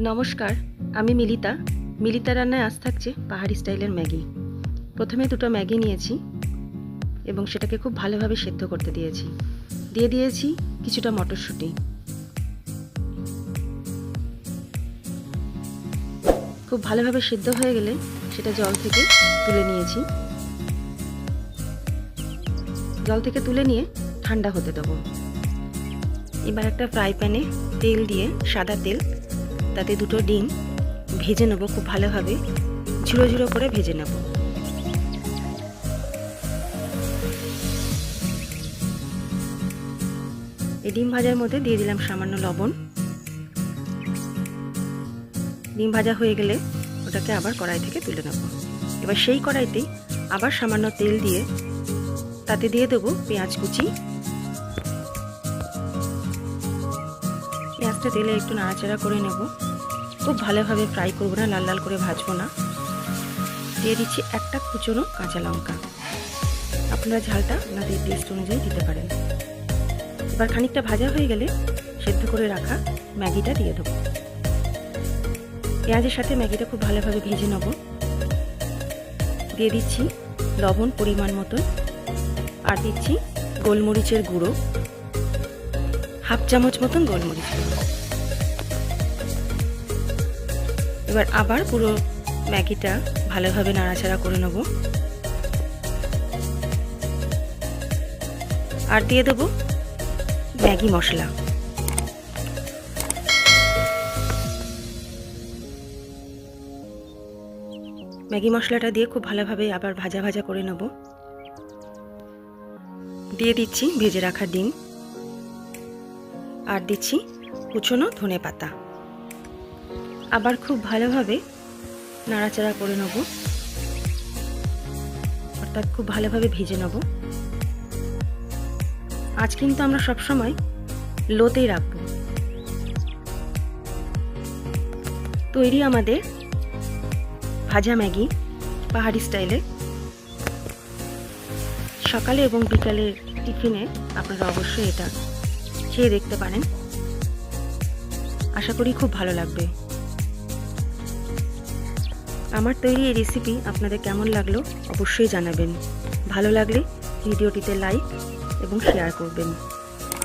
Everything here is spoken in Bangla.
নমস্কার, আমি মিলিতা। মিলিতা রান্নায় আজ থাকছে পাহাড়ি স্টাইলের ম্যাগি। প্রথমে দুটো ম্যাগি নিয়েছি এবং সেটাকে খুব ভালোভাবে সেদ্ধ করতে দিয়েছি। দিয়ে দিয়েছি কিছুটা মটরশুঁটি। খুব ভালোভাবে সেদ্ধ হয়ে গেলে সেটা জল থেকে তুলে নিয়েছি। জল থেকে তুলে নিয়ে ঠান্ডা হতে দেবো। এবার একটা ফ্রাই প্যানে তেল দিয়ে সাদা তেল তাতে দুটো ডিম ভেজে নেব খুব ভালোভাবে। ঝুড়ো ঝুড়ো করে ভেজে নেব। এই ডিম ভাজার মধ্যে দিয়ে দিলাম সামান্য লবণ। ডিম ভাজা হয়ে গেলে ওটাকে আবার কড়াই থেকে তুলে নেব। এবার সেই কড়াইতেই আবার সামান্য তেল দিয়ে তাতে দিয়ে দেবো পেঁয়াজ কুচি। পেঁয়াজটা তেলে একটু নাড়াচাড়া করে নেব। খুব ভালোভাবে ফ্রাই করব না, লাল লাল করে ভাজবো না। দিয়ে দিচ্ছি একটা কুচনো কাঁচা লঙ্কা। আপনারা ঝালটা আপনাদের টেস্ট অনুযায়ী দিতে পারেন। এবার খানিকটা ভাজা হয়ে গেলে সেদ্ধ করে রাখা ম্যাগিটা দিয়ে দেবো। পেঁয়াজের সাথে ম্যাগিটা খুব ভালোভাবে ভেজে নেব। দিয়ে দিচ্ছি লবণ পরিমাণ মতো আর দিচ্ছি গোলমরিচের গুঁড়ো। হাফ চামচ মতন গোলমরিচ গুঁড়ো। এবার আবার পুরো ম্যাগিটা ভালোভাবে নাড়াচাড়া করে নেব। আর দিয়ে দেবো ম্যাগি মশলা। ম্যাগি মশলাটা দিয়ে খুব ভালোভাবে আবার ভাজা ভাজা করে নেব। দিয়ে দিচ্ছি ভেজে রাখা ডিম। আর দিচ্ছি কুচনো ধনে পাতা আবার খুব ভালোভাবে নাড়াচাড়া করে নেব। অর্থাৎ খুব ভালোভাবে ভেজে নেব। আজ কিন্তু আমরা সবসময় লোতেই রাখব। তৈরি আমাদের ভাজা ম্যাগি পাহাড়ি স্টাইলে। সকালে এবং বিকালের টিফিনে আপনারা অবশ্যই এটা খেয়ে দেখতে পারেন। আশা করি খুব ভালো লাগবে। আমার তৈরি এই রেসিপি আপনাদের কেমন লাগল অবশ্যই জানাবেন। ভালো লাগলে ভিডিওটিতে লাইক এবং শেয়ার করবেন।